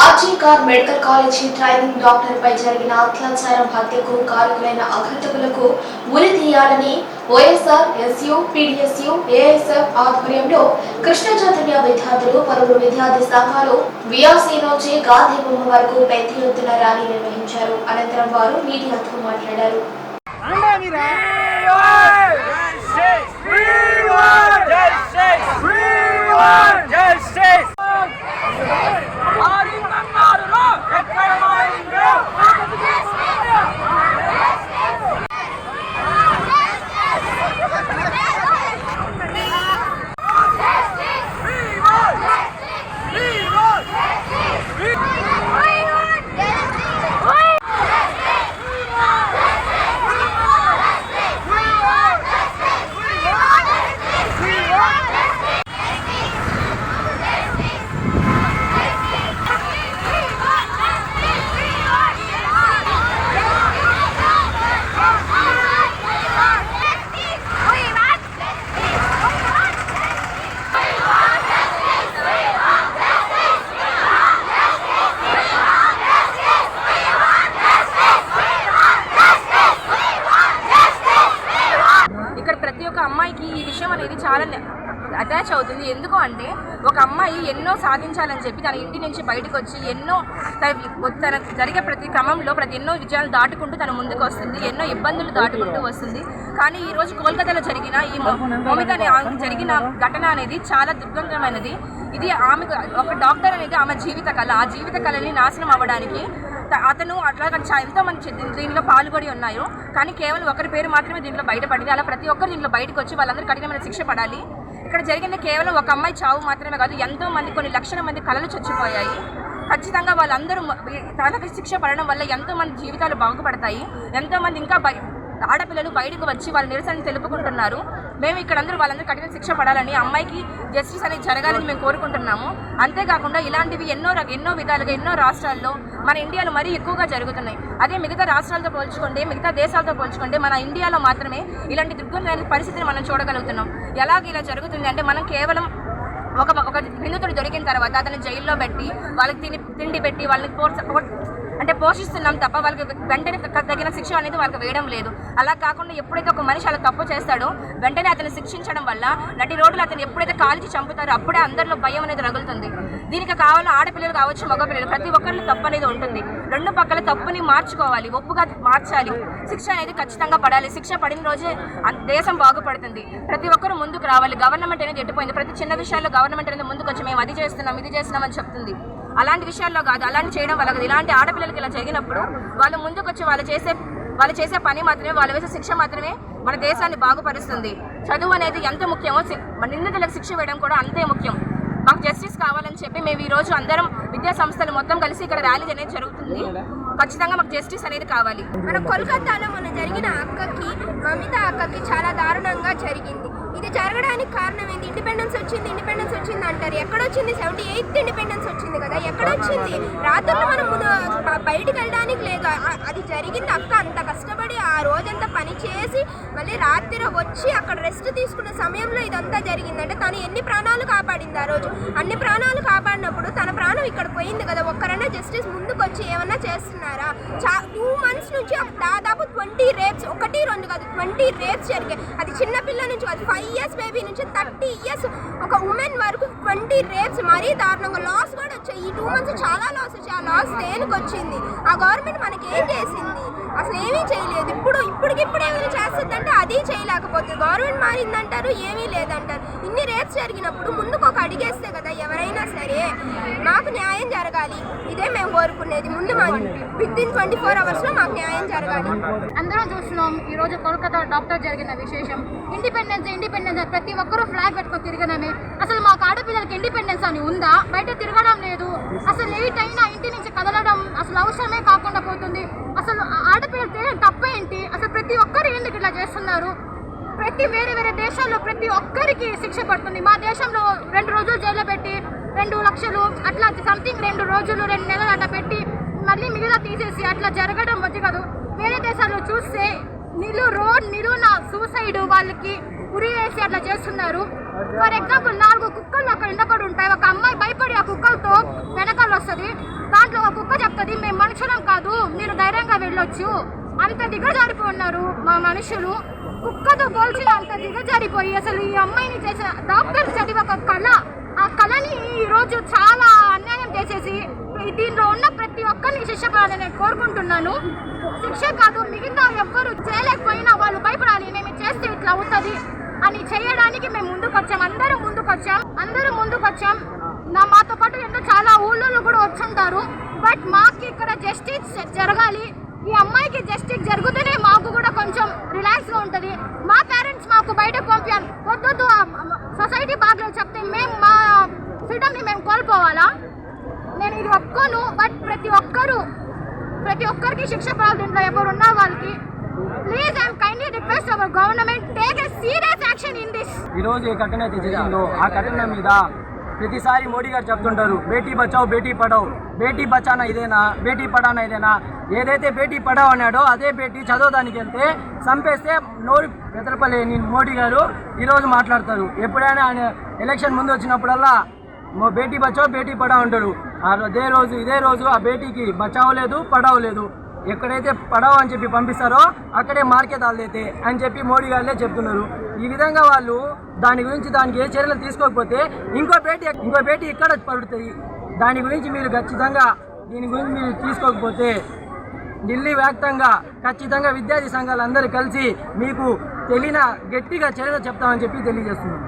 RG Kar medical college training doctor పై జరిగిన అత్యాచారం హత్యకు కారకులైన అఘంతకులకు ఉరి తీయాలని వైఎస్ఆర్ ఎస్యు పిడిఎస్యు ఏఎస్ఎఫ్ ఆధ్వర్యంలో కృష్ణ చైతన్య విద్యార్థులు పలువురు విద్యార్థి సంఘాలు విఆర్సీ నుంచి గాంధీ బొమ్మ వరకు పెద్ద ఎత్తున ర్యాలీ నిర్వహించారు. అనంతరం వారు మీడియాతో మాట్లాడారు. చాలా అటాచ్ అవుతుంది. ఎందుకు అంటే ఒక అమ్మాయి ఎన్నో సాధించాలని చెప్పి తన ఇంటి నుంచి బయటకు వచ్చి ఎన్నో తన జరిగే ప్రతి క్రమంలో ప్రతి ఎన్నో విజయాలు దాటుకుంటూ తన ముందుకు వస్తుంది. ఎన్నో ఇబ్బందులు దాటుకుంటూ వస్తుంది. కానీ ఈ రోజు కోల్కతాలో జరిగిన ఈ మౌమిత జరిగిన ఘటన అనేది చాలా దుర్గంధమైనది. ఇది ఆమెకు ఒక డాక్టర్ అనేది ఆమె జీవిత కళ. ఆ జీవిత కళని నాశనం అవ్వడానికి అతను అట్లా ఎంతో మంది దీనిలో పాల్గొని ఉన్నారు కానీ కేవలం ఒకరి పేరు మాత్రమే దీంట్లో బయటపడింది. అలా ప్రతి ఒక్కరు దీంట్లో బయటకు వచ్చి వాళ్ళందరూ కఠినమైన శిక్ష పడాలి. ఇక్కడ జరిగింది కేవలం ఒక అమ్మాయి చావు మాత్రమే కాదు. ఎంతో మంది కొన్ని లక్షల మంది కళలు చచ్చిపోయాయి. ఖచ్చితంగా వాళ్ళందరూ మ- తనకి శిక్ష పడడం వల్ల ఎంతో మంది జీవితాలు బాగుపడతాయి. ఎంతో మంది ఇంకా బయ ఆడపిల్లలు బయటకు వచ్చి వాళ్ళ నిరసన తెలుపుకుంటున్నారు. మేము ఇక్కడ అందరూ వాళ్ళందరూ కఠిన శిక్ష పడాలని అమ్మాయికి జస్టిస్ అనేది జరగాలని మేము కోరుకుంటున్నాము. అంతేకాకుండా ఇలాంటివి ఎన్నో ఎన్నో విధాలుగా ఎన్నో రాష్ట్రాల్లో మన ఇండియాలో మరీ ఎక్కువగా జరుగుతున్నాయి. అదే మిగతా రాష్ట్రాలతో పోల్చుకుంటే మిగతా దేశాలతో పోల్చుకుంటే మన ఇండియాలో మాత్రమే ఇలాంటి దుర్గుణమైన పరిస్థితిని మనం చూడగలుగుతున్నాం. ఎలాగ ఇలా జరుగుతుంది అంటే మనం కేవలం ఒక ఒక నిందితుడు దొరికిన తర్వాత అతను జైల్లో పెట్టి వాళ్ళకి తిని తిండి పెట్టి వాళ్ళని పోర్చ అంటే పోషిస్తున్నాం తప్ప వాళ్ళకి వెంటనే తగిన శిక్ష అనేది వాళ్ళకి వేయడం లేదు. అలా కాకుండా ఎప్పుడైతే ఒక మనిషి అలా తప్పు చేస్తాడో వెంటనే అతను శిక్షించడం వల్ల నటి రోడ్లు అతను ఎప్పుడైతే కాల్చి చంపుతారో అప్పుడే అందరిలో భయం అనేది రగులుతుంది. దీనికి కావాలని ఆడపిల్లలు కావచ్చు మగపిల్లలు ప్రతి ఒక్కరిలో తప్పు అనేది ఉంటుంది. రెండు పక్కల తప్పుని మార్చుకోవాలి ఒప్పుగా మార్చాలి. శిక్ష అనేది ఖచ్చితంగా పడాలి. శిక్ష పడిన రోజే దేశం బాగుపడుతుంది. ప్రతి ఒక్కరు ముందుకు రావాలి. గవర్నమెంట్ అనేది ఎట్టిపోయింది ప్రతి చిన్న విషయాల్లో గవర్నమెంట్ అనేది ముందుకు వచ్చి మేము అది చేస్తున్నాం ఇది చేస్తున్నాం అని చెప్తుంది. అలాంటి విషయాల్లో కాదు అలాంటి చేయడం వల్ల కాదు. ఇలాంటి ఆడపిల్లలకి ఇలా జరిగినప్పుడు వాళ్ళు ముందుకు వచ్చి వాళ్ళు చేసే వాళ్ళు చేసే పని మాత్రమే వాళ్ళు వేసే శిక్ష మాత్రమే మన దేశాన్ని బాగుపరుస్తుంది. చదువు అనేది ఎంత ముఖ్యమో మన నిందితులకు శిక్ష వేయడం కూడా అంతే ముఖ్యం. మాకు జస్టిస్ కావాలని చెప్పి మేము ఈ రోజు అందరం విద్యా సంస్థలు మొత్తం కలిసి ఇక్కడ ర్యాలీ అనేది జరుగుతుంది. ఖచ్చితంగా మాకు జస్టిస్ అనేది కావాలి. మన కోల్కతాలో మొన్న జరిగిన అక్కకి మమిత అక్కకి చాలా దారుణంగా జరిగింది. ఇది జరగడానికి కారణం ఏంది? ఇండిపెండెన్స్ వచ్చింది ఇండిపెండెన్స్ వచ్చింది అంటారు. ఎక్కడొచ్చింది? సెవెంటీ ఎయిత్ ఇండిపెండెన్స్ వచ్చింది కదా. ఎక్కడొచ్చింది? రాత్రులు మనం బయటికి వెళ్ళడానికి లేదు. అది జరిగింది అక్క. అంత కష్టపడి ఆ రోజంతా పని చేసి మళ్ళీ రాత్రి వచ్చి అక్కడ రెస్ట్ తీసుకున్న సమయంలో ఇదంతా జరిగింది అంటే తను ఎన్ని ప్రాణాలు కాపాడింది ఆ రోజు? అన్ని ప్రాణాలు కాపాడినప్పుడు తన ప్రాణం ఇక్కడ పోయింది కదా. ఒక్కరైనా జస్టిస్ ముందుకు వచ్చి ఏమన్నా చేస్తున్నారా? టూ మంత్స్ నుంచి దాదాపు ట్వంటీ రేప్స్ ఒకటి రెండు కాదు ట్వంటీ రేప్స్ జరిగాయి. అది చిన్నపిల్ల నుంచి కాదు ఫైవ్ ఇయర్స్ బేబీ నుంచి థర్టీ ఇయర్స్ ఒక ఉమెన్ వరకు ట్వంటీ రేప్స్ మరీ దారుణంగా. లాస్ కూడా వచ్చాయి. ఈ టూ మంత్స్ చాలా లాస్ వచ్చాయి. ఆ లాస్ దేనికి వచ్చింది? ఆ గవర్నమెంట్ మనకి ఏం చేసింది? అసలు ఏమీ చేయలేదు. ఇప్పుడు ఇప్పటికిప్పుడు ఏమైనా చేస్తుందంటే అది చేయలేకపోతుంది గవర్నమెంట్ మారిందంటారు ఏమీ లేదంటారు. ఇన్ని రేప్స్ జరిగినప్పుడు ముందుకు ఒక అడిగేస్తే కదా ఎవరైనా సరే మాకు న్యాయం జరగాలి. ఇదే మేము కోరుకునేది. ముందు మా విత్ ఇన్ ట్వంటీ ఫోర్ అవర్స్లో మాకు న్యాయం జరగాలి. అందరం చూస్తున్నాం ఈ రోజు కోల్కతా డాక్టర్ జరిగిన విశేషం. ఇండిపెండెన్స్ ఇండిపెండెన్స్ ప్రతి ఒక్కరూ ఫ్లాగ్ పెట్టుకొని తిరగడమే. అసలు మాకు ఆడపిల్లలకి ఇండిపెండెన్స్ అని ఉందా? బయట తిరగడం లేదు. అసలు లేట్ అయినా ఇంటి నుంచి కదలడం అసలు అవసరమే కాకుండా పోతుంది. అసలు ఆ- ఆడపిల్లలు చేయడం తప్పేంటి? అసలు ప్రతి ఒక్కరు ఎందుకు ఇట్లా చేస్తున్నారు? ప్రతి వేరే వేరే దేశాల్లో ప్రతి ఒక్కరికి శిక్ష పడుతుంది. మా దేశంలో రెండు రోజులు జైల్లో పెట్టి రెండు లక్షలు అట్లా సంథింగ్ రెండు రోజులు రెండు నెలలు అట్లా పెట్టి నిరుణ సూసైడ్ వాళ్ళకి ఉరి వేసి అట్లా చేస్తున్నారు. ఫర్ ఎగ్జాంపుల్ నాలుగు కుక్కలు అక్కడ నిలబడి ఉంటాయి. ఒక అమ్మాయి భయపడి ఆ కుక్కలతో వెనకాల వస్తుంది. దాంట్లో ఒక కుక్క చెప్తుంది మేము మనుషులం కాదు మీరు ధైర్యంగా వెళ్ళొచ్చు. అంత దిగజారిపోయి ఉన్నారు మా మనుషులు. కుక్కతో పోల్చిన అంత దిగజారిపోయి అసలు ఈ అమ్మాయిని చేసిన డాక్టర్ చదివి ఒక కళ. ఆ కళని ఈరోజు చాలా అన్యాయం చేసేసి దీనిలో ఉన్న ఒక్కరిని శిక్ష పడాలని నేను కోరుకుంటున్నాను. శిక్ష కాదు మిగతా ఎవ్వరు చేయలేకపోయినా వాళ్ళు భయపడాలి మేము చేస్తే ఇట్లా అవుతుంది అని చేయడానికి మేము ముందుకు వచ్చాం అందరూ ముందుకు వచ్చాం అందరూ ముందుకు వచ్చాం నా మాతో పాటు ఎంతో చాలా ఊళ్ళో కూడా వచ్చుంటారు. బట్ మాకు ఇక్కడ జస్టిస్ జరగాలి. ఈ అమ్మాయికి జస్టిస్ జరుగుతూనే మాకు కూడా కొంచెం రిలాక్స్గా ఉంటుంది. మా పేరెంట్స్ మాకు బయటకు పంపించాలి వద్దొద్దు సొసైటీ బాగలేదు చెప్తే మేము మా ఫ్రీడమ్ని మేము కోల్పోవాలా? నేను ఇది ఒప్పుకోను బట్ ప్రతి ఒక్కరు ప్రతి ఒక్కరికి శిక్ష పడాలి దీంట్లో ఎవరు ఉన్న వాళ్ళకి please I'm kindly request our government take a serious action in this ఈరోజు ఏ ఘటన అయితే జరిగిందో ఆ ఘటన మీద ప్రతిసారి మోడీ గారు చెప్తుంటారు బేటీ బచావ్ బేటీ పడావ్ బేటీ బచానా ఇదేనా బేటీ పడానా ఇదేనా? ఏదైతే బేటీ పడావ్ అన్నాడో అదే బేటీ చదవడానికి వెళ్తే చంపేస్తే నోరు వెతరపలేని మోడీ గారు ఈరోజు మాట్లాడతారు. ఎప్పుడైనా ఆయన ఎలక్షన్ ముందు వచ్చినప్పుడల్లా బేటీ బచావ్ బేటీ పడావ్ అంటాడు. ఆ అదే రోజు ఇదే రోజు ఆ బేటీకి బచావ్ లేదు పడావ్ లేదు ఎక్కడైతే పడావ్ అని చెప్పి పంపిస్తారో అక్కడే మార్కెట్ ఆల్దైతే అని చెప్పి మోడీ గారులే చెప్తున్నారు. ఈ విధంగా వాళ్ళు దాని గురించి దానికి ఏ చర్యలు తీసుకోకపోతే ఇంకో బేటీ ఇంకో బేటీ ఇక్కడ పడుతుంది? దాని గురించి మీరు ఖచ్చితంగా దీని గురించి మీరు తీసుకోకపోతే ఢిల్లీ వ్యాప్తంగా ఖచ్చితంగా విద్యార్థి సంఘాలు అందరూ కలిసి మీకు తెలియన గట్టిగా చర్యలు చెప్తామని చెప్పి తెలియజేస్తున్నాను